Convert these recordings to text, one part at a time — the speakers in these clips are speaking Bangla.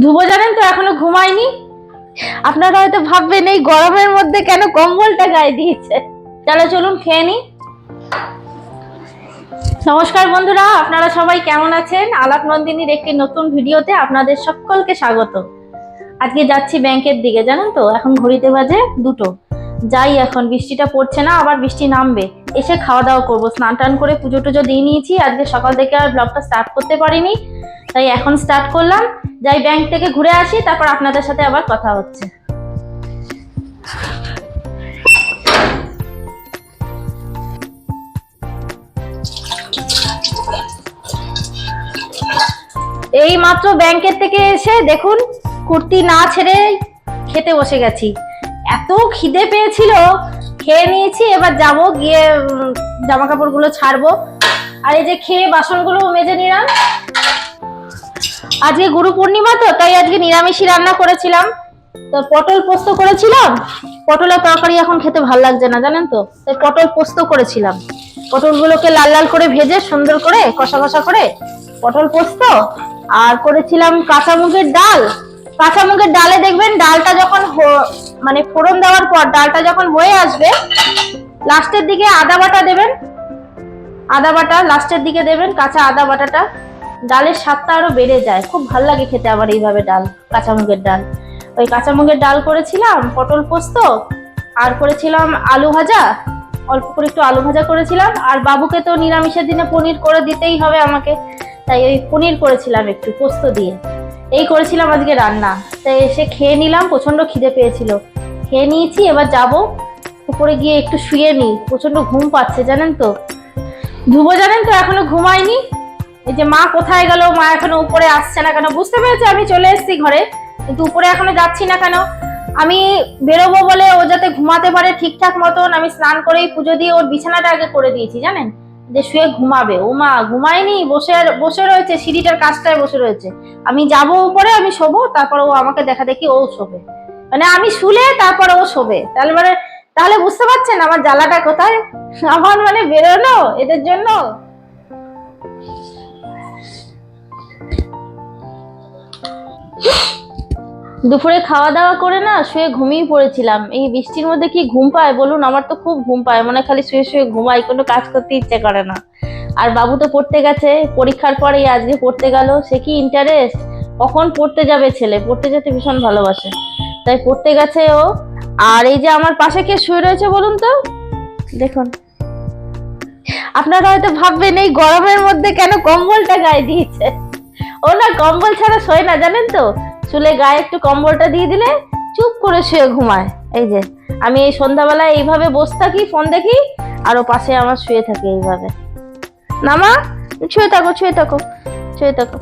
ধ্রুব জানেন তো, এখনও ঘুমায়নি। আপনারা হয়তো ভাববেন, এই গরমের মধ্যে কেন কম্বলটা গায়ে দিয়েছে? চলো চলুন, খেয়ে নি। নমস্কার বন্ধুরা, আপনারা সবাই কেমন আছেন? আলাপ নন্দিনীর একটি নতুন ভিডিওতে আপনাদের সকলকে স্বাগত। আজকে যাচ্ছি ব্যাংকের দিকে, জানেন তো? এখন ঘড়িতে বাজে দুটো। যাই এখন, বৃষ্টিটা পড়ছে না, আবার বৃষ্টি নামবে। এসে খাওয়া দাওয়া করব স্নান টান করে পুজো টুজো দিয়ে নিয়েছি, আজকে সকাল থেকে আর ব্লগটা স্টার্ট করতে পারিনি। তাই এখন স্টার্ট করলাম, যাই ব্যাংক থেকে ঘুরে আসি, তারপর আপনাদের সাথে আবার কথা হচ্ছে। এই মাত্র ব্যাংকের থেকে এসে দেখুন, কুর্তি না ছেড়ে খেতে বসে গেছি। এত খিদে পেয়েছিল, খেয়ে নিয়েছি, এবার যাব গিয়ে জামা কাপড়গুলো ছাড়বো। আর এই যে খেয়ে বাসনগুলো মেজে নিলাম। আজকে গুরু পূর্ণিমা তো, তাই আজকে নিরামিষই রান্না করেছিলাম। তো পটল পোস্ত করেছিলাম। পটলের তরকারি এখন খেতে ভালো লাগছে না, জানেন তো? তাই পটল পোস্ত করেছিলাম। পটলগুলোকে লাল লাল করে ভেজে সুন্দর করে কষা কষা করে পটল পোস্ত, আর করেছিলাম কাঁচা মুগের ডাল। কাঁচা মুগের ডালে দেখবেন ডালটা যখন মানে ফোড়ন দেওয়ার পর ডালটা যখন হয়ে আসবে, লাস্টের দিকে আদা বাটা দেবেন। আদা বাটা লাস্টের দিকে দেবেন, কাঁচা আদা বাটাটা। ডালের স্বাদটা আরও বেড়ে যায়। খুব ভালো লাগে খেতে আবার এইভাবে ডাল কাঁচা মুগের ডাল। ওই কাঁচা মুগের ডাল করেছিলাম পটল পোস্ত, আর করেছিলাম আলু ভাজা। অল্প করে একটু আলু ভাজা করেছিলাম, আর বাবুকে তো নিরামিষের দিনে পনির করে দিতেই হবে আমাকে। তাই ওই পনির করেছিলাম একটু, পোস্ত দিয়ে। এই করেছিলাম আজকে রান্না। তাই এসে খেয়ে নিলাম প্রচণ্ড খিদে পেয়েছিল। খেয়ে নিয়েছি, এবার যাব। উপরে গিয়ে একটু শুয়ে নিই প্রচণ্ড ঘুম পাচ্ছে, জানেন তো। ধ্রুব জানেন তো এখনও ঘুমায়নি। এই যে মা কোথায় গেল, মা এখনও উপরে আসছে না কেন? বুঝতে পেরেছে? আমি চলে এসেছি ঘরে, কিন্তু উপরে এখনও যাচ্ছি না কেন? আমি বেরোবো বলে ও যাতে ঘুমাতে পারে ঠিকঠাক মতন, আমি স্নান করেই পুজো দিয়ে ওর বিছানাটা আগে করে দিয়েছি, জানেন? যে শুয়ে ঘুমাবে। ও মা ঘুমায়নি, বসে বসে রয়েছে, সিঁড়িটার কাজটায় বসে রয়েছে। আমি যাব উপরে, আমি শোবো, তারপর ও আমাকে দেখা দেখি ও শোবে। মানে আমি শুলে তারপর ও শোবে। তাহলে মানে তাহলে বুঝতে পারছেন আমার জ্বালাটা কোথায়? আমার মানে বেরোলো এদের জন্য। দুপুরে খাওয়া দাওয়া করে না শুয়ে ঘুমিয়ে পড়েছিলাম। এই বৃষ্টির মধ্যে কি ঘুম পায় বলুন? আমার তো খুব ঘুম পায়। মনে খালি শুয়ে শুয়ে ঘুমাই, কোনো কাজ করতে ইচ্ছে করে না। আর বাবু তো পড়তে গেছে। পরীক্ষার পরে আজকে পড়তে গেল। সে কি ইন্টারেস্ট কখন পড়তে যাবে ছেলে? পড়তে যেতে ভীষণ ভালোবাসে। তাই পড়তে গেছে ও। আর এই যে আমার পাশে কে শুয়ে রয়েছে বলুন তো? দেখুন। আপনারা হয়তো ভাববেন, এই গরমের মধ্যে কেন কম্বলটা গায়ে দিয়েছে? ও না, কম্বল ছাড়া শোয় না, জানেন তো? চুলে গায়ে একটু কম্বলটা দিয়ে দিলে চুপ করে শুয়ে ঘুমায়। এই যে, আমি এই সন্ধ্যাবেলায় এইভাবে বসে থাকি, ফোন দেখি, আর ও পাশে আমার শুয়ে থাকে এইভাবে। না মা, শুয়ে থাকো শুয়ে থাকো শুয়ে থাকো।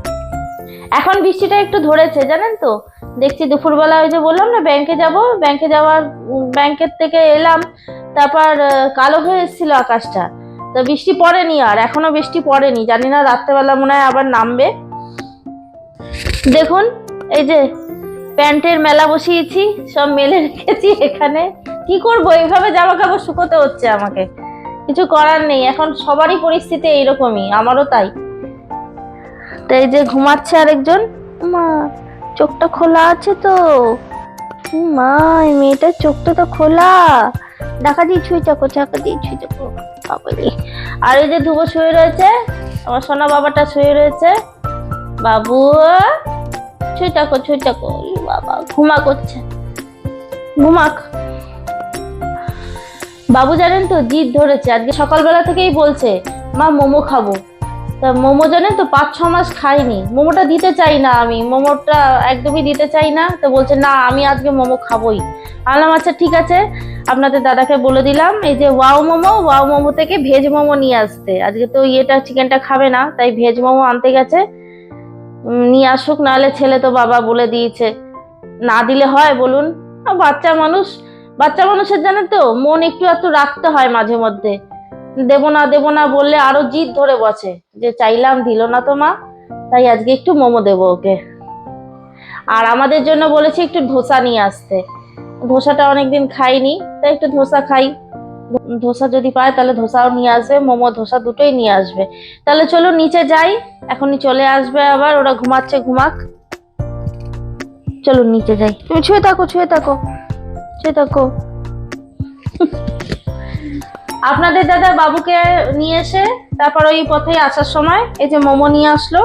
এখন বৃষ্টিটা একটু ধরেছে, জানেন তো? দেখছি দুপুরবেলা ওই যে বললাম না ব্যাংকে যাব। ব্যাংকে যাওয়ার ব্যাংকের থেকে এলাম, তারপর কালো হয়ে এসেছিল আকাশটা। তো বৃষ্টি পড়েনি আর, এখনও বৃষ্টি পড়েনি। জানি না রাত্রেবেলা মনে হয় আবার নামবে। দেখুন, এই যে প্যান্টের মেলা বসিয়েছি, সব মেলে রেখেছি এখানে। কি করব? এইভাবে জামা কাপড় শুকোতে হচ্ছে আমাকে। কিছু করার নেই, এখন সবারই পরিস্থিতি এইরকমই, আমারও তাই। তো এই যে ঘুমাচ্ছে আরেকজন। মা চোখটা খোলা আছে তো। মা মেয়েটার চোখটা তো খোলা। দেখা দিয়ে ছুঁই চাকো চাকা দিয়ে ছুঁই চাকো। বাবারে আর এই যে ধুবো শুয়ে রয়েছে, আমার সোনা বাবাটা শুয়ে রয়েছে। বাবু, ছুঁই চাকো ছুঁই চাকো। বাবা, ঘুমা করছে। ঘুমাক। বাবু জানেন তো, জিদ ধরেছে। আজকে সকালবেলা থেকেই বলছে, মা, মোমো খাব। তা মোমো জানেন তো পাঁচ, ছ মাস খাইনি। মোমোটা দিতে চাই না আমি। মোমোটা একদমই দিতে চাই না। তো বলছে, না, আমি আজকে মোমো খাবোই। আনলাম আচ্ছা ঠিক আছে। আপনাদের দাদাকে বলে দিলাম, এই যে ওয়াও মোমো ওয়াও মোমো থেকে ভেজ মোমো নিয়ে আসতে। আজকে তো ইয়েটা, চিকেনটা খাবে না, তাই ভেজ মোমো আনতে গেছে। নিয়ে আসুক, নাহলে ছেলে তো বাবা বলে দিয়েছে। না দিলে হয়, বলুন। বাচ্চা মানুষ, বাচ্চা মানুষের জানেন তো, মন একটু একটু রাখতে হয় মাঝে মধ্যে। দেবো না দেবো না বললে আরও জিদ ধরে বসে যে চাইলাম দিল না তো মা, তাই আজকে একটু মোমো দেবো ওকে। আর আমাদের জন্য বলেছি একটু ধোসা নিয়ে আসতে। ধোসাটা অনেকদিন খাইনি, তাই একটু ধোসা খাই। ধোসা যদি পায় তাহলে ধোসাও নিয়ে আসবে, মোমো, ধোসা দুটোই নিয়ে আসবে। তাহলে চলো নিচে যাই, এখনই চলে আসবে আবার, ওরা ঘুমাচ্ছে, ঘুমাক। চলো নিচে যাই। তুমি ছুঁয়ে থাকো ছুঁয়ে থাকো ছুঁয়ে থাকো। আপনাদের দাদা বাবুকে নিয়ে এসে তারপর ওই পথে আসার সময় এই যে মোমো নিয়ে আসলো।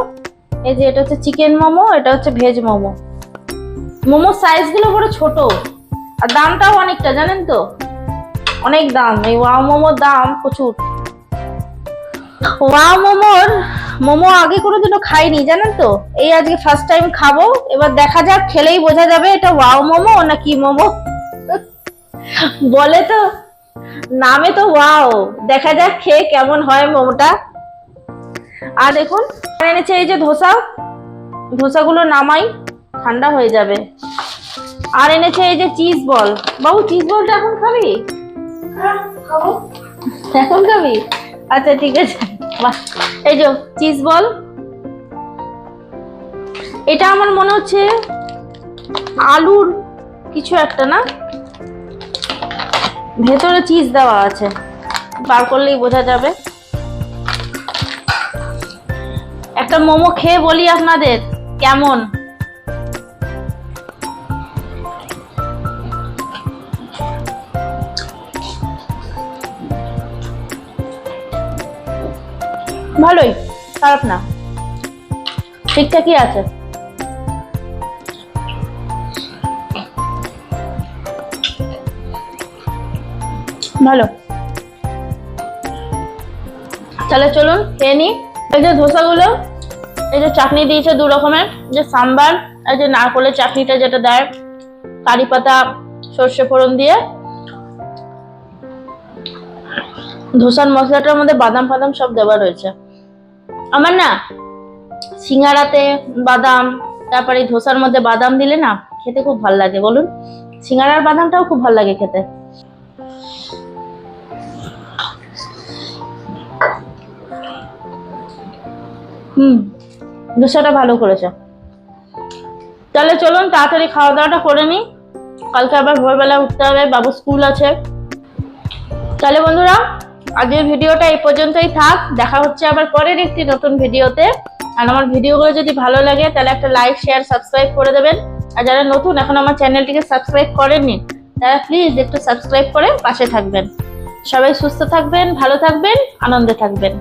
এই যে এটা হচ্ছে চিকেন মোমো, এটা হচ্ছে ভেজ মোমো। মোমো সাইজগুলো বড় ছোট, আর দামটাও অনেকটা, জানেন তো? অনেক দাম, এই ওয়াও মোমোর দাম প্রচুর। ওয়াও মোমোর, মোমো আগে কোনোদিনও খাইনি, জানেন তো? এই আজকে ফার্স্ট টাইম খাব, এবার দেখা যাক, খেলেই বোঝা যাবে এটা ওয়াও মোমো না কি মোমো। বলে তো নামে তো ওয়াও। দেখা যাক খেয়ে কেমন হয় মোমোটা। আর দেখুন এনেছে এই যে ধোসা। ধোসাগুলো নামাই, ঠান্ডা হয়ে যাবে। আর এনেছে এই যে চিজ বল। বাবু, চিজ বলটা এখন খাবি? এখন খাবি? আচ্ছা ঠিক আছে। এই যে চিজ বল। এটা আমার মনে হচ্ছে আলুর কিছু একটা না? ভেতরে চিজ দেওয়া আছে। বার করলেই বোঝা যাবে। একটা মোমো খেয়ে বলি আপনাদের, কেমন? ভালোই, খারাপ না। ঠিকঠাকই আছে। ভালো। তাহলে চলুন, খেয়ে নিই। এই যে ধোসাগুলো, এই যে চাটনি দিয়েছে দু রকমের, যে সাম্বার, এই যে নারকলের চাটনিটা যেটা দেয়, কারি পাতা, সর্ষে ফোড়ন দিয়ে। ধোসার মশলাটার মধ্যে বাদাম ফাদাম সব দেওয়া রয়েছে। আমার না, সিঙ্গারাতে বাদাম, তারপরে ধোসার মধ্যে বাদাম দিলে না খেতে খুব ভালো লাগে, বলুন। সিঙ্গারার বাদামটাও খুব ভালো লাগে খেতে। হুম ধোসাটা ভালো করেছে। তাহলে চলুন তাড়াতাড়ি খাওয়া দাওয়াটা করে নিই। কালকে আবার ভোরবেলা উঠতে হবে, বাবু স্কুল আছে। তাহলে বন্ধুরা, আজকের ভিডিওটা এই পর্যন্তই থাক। দেখা হচ্ছে আবার পরের একটি নতুন ভিডিওতে। আর আমার ভিডিওগুলো যদি ভালো লাগে, তাহলে একটা লাইক শেয়ার সাবস্ক্রাইব করে দেবেন। আর যারা নতুন, এখন আমার চ্যানেলটিকে সাবস্ক্রাইব করেননি, তারা প্লিজ একটু সাবস্ক্রাইব করে পাশে থাকবেন। সবাই সুস্থ থাকবেন, ভালো থাকবেন, আনন্দে থাকবেন।